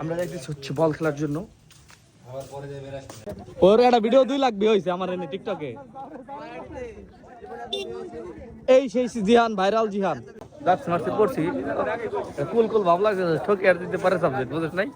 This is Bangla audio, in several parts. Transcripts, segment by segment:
আমরা যাইতেছি হচ্ছে বল খেলার জন্য। ওর একটা ভিডিও দুই লাগবে হয়েছে আমার এনে টিকটকে এই সেই জিহান ভাইরাল জিহান। গাছ মারতে পড়ছি কুল কুল ভাব লাগছে ঠকে আর দিতে পারে সাবজেক্ট বুঝেছ নাই?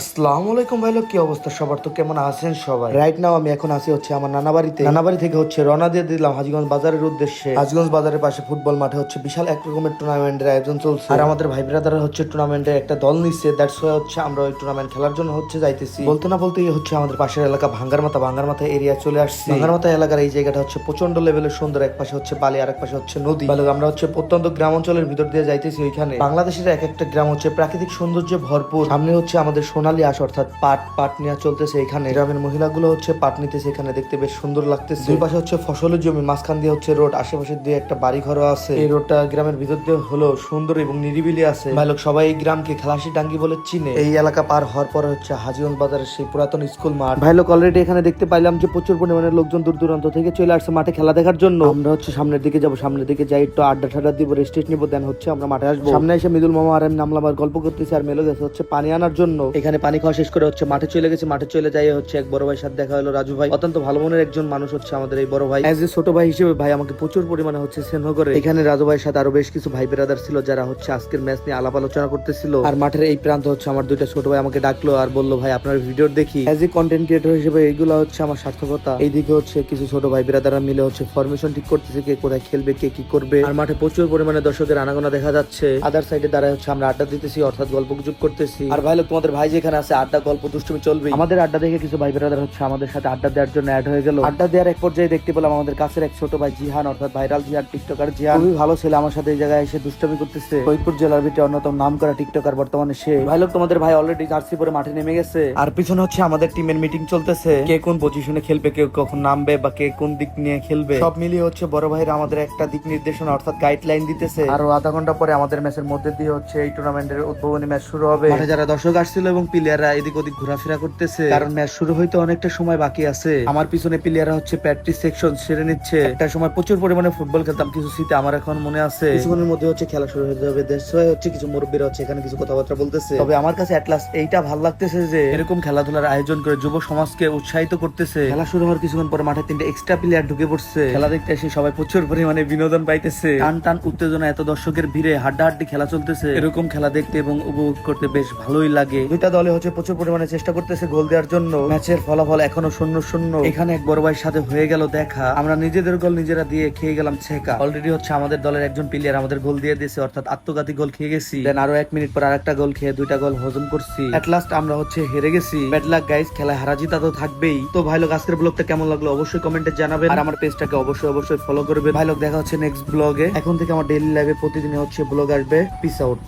আসসালামু আলাইকুম ভাই কি অবস্থা? সবার তো কেমন আছেন সবাই? রাইট নাও আমি এখন আছি হচ্ছে আমার নানা বাড়িতে। নানা বাড়ি থেকে হচ্ছে রওনা দিয়ে দিলাম হাজিগঞ্জ বাজারের উদ্দেশ্যে। হাজিগঞ্জ বাজারের পাশে ফুটবল মাঠে হচ্ছে বিশাল এক রকমের টুর্নামেন্টের আয়োজন চলছে। আর আমাদের ভাই ব্রাদার হচ্ছে টুর্নামেন্টের একটা দল নিচ্ছে দ্যাটস ওয়াই হচ্ছে আমরা ওই টুর্নামেন্ট খেলার জন্য হচ্ছে যাইতেছি। বলতে না বলতেই হচ্ছে আমাদের পাশের এলাকা ভাঙ্গার মাথা ভাঙ্গার মাথা এরিয়া চলে আসছে। ভাঙ্গার মাথা এলাকার এই জায়গাটা হচ্ছে প্রচণ্ড লেভেলের সুন্দর, এক পাশে হচ্ছে বালি আর এক পাশে হচ্ছে নদী। আমরা হচ্ছে প্রত্যন্ত গ্রাম অঞ্চলের ভিতর দিয়ে যাইতেছি ওইখানে। বাংলাদেশের এক একটা গ্রাম হচ্ছে প্রাকৃতিক সৌন্দর্যে ভরপুর। সামনে হচ্ছে আমাদের সোনালী আশ, অর্থাৎ পাট পাট নেওয়া চলতেছে এখানে। গ্রামের মহিলাগুলো হচ্ছে পাট নিতেছে এখানে, দেখতে বেশ সুন্দর লাগতেছে। দুই পাশে হচ্ছে ফসলের জমি, মাঝখান দিয়ে হচ্ছে রোড, আশেপাশে দিয়ে একটা বাড়ি ঘরও আছে। এই রোডটা গ্রামের ভিতর দিয়ে হলো সুন্দর এবং নিরিবিলি আছে। ভাই লোক, সবাই এই গ্রামকে খালাসি ডাঙ্গি বলে চিনে। এই এলাকা পার হওয়ার পর হচ্ছে হাজিগঞ্জ বাজারের সেই পুরাতন স্কুল মাঠ। ভাই লোক অলরেডি এখানে দেখতে পাইলাম যে প্রচুর পরিমাণে লোকজন দূর দূরান্ত থেকে চলে আসছে মাঠে খেলা দেখার জন্য। আমরা হচ্ছে সামনের দিকে যাব, সামনের দিকে যাই, একটু আড্ডা ঠাড্ডা দিব রেস্টেট নিবো দেন হচ্ছে আমরা মাঠে আসব। সামনে এসে মিদুল মামা আর আমি নামলাম আর গল্প করতেছি আর মেলো গেছে হচ্ছে পানি আনার জন্য। এখানে পানি খাওয়া শেষ করে হচ্ছে মাঠে চলে গেছে। মাঠে চলে যাই হচ্ছে এক বড় ভাইয়ের সাথে দেখা হলো, রাজু ভাই। অত্যন্ত ভালো মনের একজন মানুষ হচ্ছে আমাদের এই বড় ভাই। এজ এ ছোট ভাই হিসেবে ভাই আমাকে প্রচুর পরিমাণে হচ্ছে স্নেহ করে এখানে রাজু ভাইয়ের সাথে আরও বেশ কিছু ভাই বেরাদার ছিল যারা হচ্ছে আজকের ম্যাচ নিয়ে আলাপ আলোচনা করতেছিল। আর মাঠের এই প্রান্ত হচ্ছে আমার দুইটা ছোট ভাই আমাকে ডাকলো আর বলল, ভাই, আপনার ভিডিও দেখি। এজ এ কন্টেন্ট ক্রিয়েটর হিসেবে এইগুলো হচ্ছে আমার সার্থকতা। এইদিকে হচ্ছে কিছু ছোট ভাই বেরাদারা মিলে হচ্ছে ফরমেশন ঠিক করতেছে, কে কোথায় খেলবে, কে কি করবে। আর মাঠে প্রচুর পরিমাণে দর্শকের আনাগোনা দেখা যাচ্ছে। আদার সাইডে দাঁড়ায় হচ্ছে আমরা আড্ডা দিতেছি, অর্থাৎ গল্প গুজব করতেছি। আর ভাই, তোমাদের ভাই যেখানে আছে আড্ডা গল্প দুষ্টুমি চলবে আমাদের আড্ডা দেখে কিছু ভাই বেরাদার হচ্ছে আমাদের সাথে আড্ডা দেওয়ার জন্য অ্যাড হয়ে গেল। আড্ডা দেওয়ার এক পর্যায়ে দেখতে পেলাম আমাদের কাছের এক ছোট ভাই জিহান অর্থাৎ ভাইরাল জিহান টিকটকার জিহান। খুবই ভালো ছেলে আমার সাথে এই জায়গায় এসে দুষ্টমি করতেছে। ফরিদপুর জেলার ভিতরে অন্যতম নাম করা টিকটকার বর্তমানে সে। ভাই লোক তোমাদের ভাই অলরেডি জার্সি পরে মাঠে নেমে গেছে। আর পিছনে হচ্ছে আমাদের টিমের মিটিং চলতেছে। কে কোন পজিশনে খেলবে কে কখন নামবে বা কে কোন দিক নিয়ে খেলবে। সব মিলিয়ে হচ্ছে বড় ভাইরা আমাদের একটা দিক নির্দেশনা অর্থাৎ গাইডলাইন দিতেছে। আরও আধা ঘণ্টা পরে আমাদের ম্যাচের মধ্যে দিয়ে হচ্ছে এই টুর্নামেন্টের উদ্বোধনী ম্যাচ শুরু হবে। যারা দর্শক আসছিল এবং প্লেয়াররা এদিক ওদিক ঘোরাফেরা করতেছে। কারণ ম্যাচ শুরু হইতে অনেকটা সময় বাকি আছে। আমার পিছনে প্লেয়াররা হচ্ছে প্র্যাকটিস সেকশন সেরে নিচ্ছে। একটা সময় প্রচুর পরিমাণে ফুটবল খেলতাম কিছু স্মৃতি আমার এখন মনে আছে। কিছুক্ষণের মধ্যে হচ্ছে খেলা শুরু হয়ে যাবে। দেশ হচ্ছে কিছু মুরব্বীরা হচ্ছে এখানে কিছু কথাবার্তা বলতেছে। তবে আমার কাছে অ্যাটলাস এইটা ভালো লাগতেছে যে এরকম খেলাধুলার আয়োজন করে যুব সমাজকে উৎসাহিত করতেছে। খেলা শুরু হওয়ার কিছুক্ষণ পরে মাঠে তিনটে এক্সট্রা প্লেয়ার ঢুকে পড়ছে। খেলা দেখতে এসে সবাই প্রচুর পরিমাণে বিনোদন পাইতেছে। টান টান উত্তেজনা এত দর্শকের ভিড়ে হাড্ডাহাড্ডি খেলা চলতেছে। এরকম খেলা দেখতে এবং উপভোগ করতে বেশ ভালোই লাগে। দুইটা দলে হচ্ছে প্রচুর পরিমাণে চেষ্টা করতেছে গোল দেওয়ার জন্য। ম্যাচের ফলাফল এখনও শূন্য শূন্য। এখানে এক বড় ভাইয়ের সাথে হয়ে গেল দেখা। আমরা নিজেদের গোল নিজেরা দিয়ে খেয়ে গেলাম ছেকা। অলরেডি হচ্ছে আমাদের দলের একজন প্লেয়ার আমাদের গোল দিয়ে দিয়েছে, অর্থাৎ আত্মঘাতী গোল খেয়ে গেছি। দেন আরও এক মিনিট পর আরেকটা গোল খেয়ে দুইটা গোল হজম করছি। এট লাস্ট আমরা হচ্ছে হেরে গেছি। ব্যাড লাক গাইস খেলায় হারা জিতা তো থাকবেই। তো ভাই লোক, আজকের ব্লগটা কেমন লাগল অবশ্যই কমেন্টে জানাবেন। আর আমার পেজটাকে অবশ্যই অবশ্যই ফলো করবেন। ভাই লোক, দেখা হচ্ছে নেক্সট ব্লগে এখন থেকে আমার ডেইলি লাইভে প্রতিদিন হচ্ছে ব্লগ আসবে। Piece out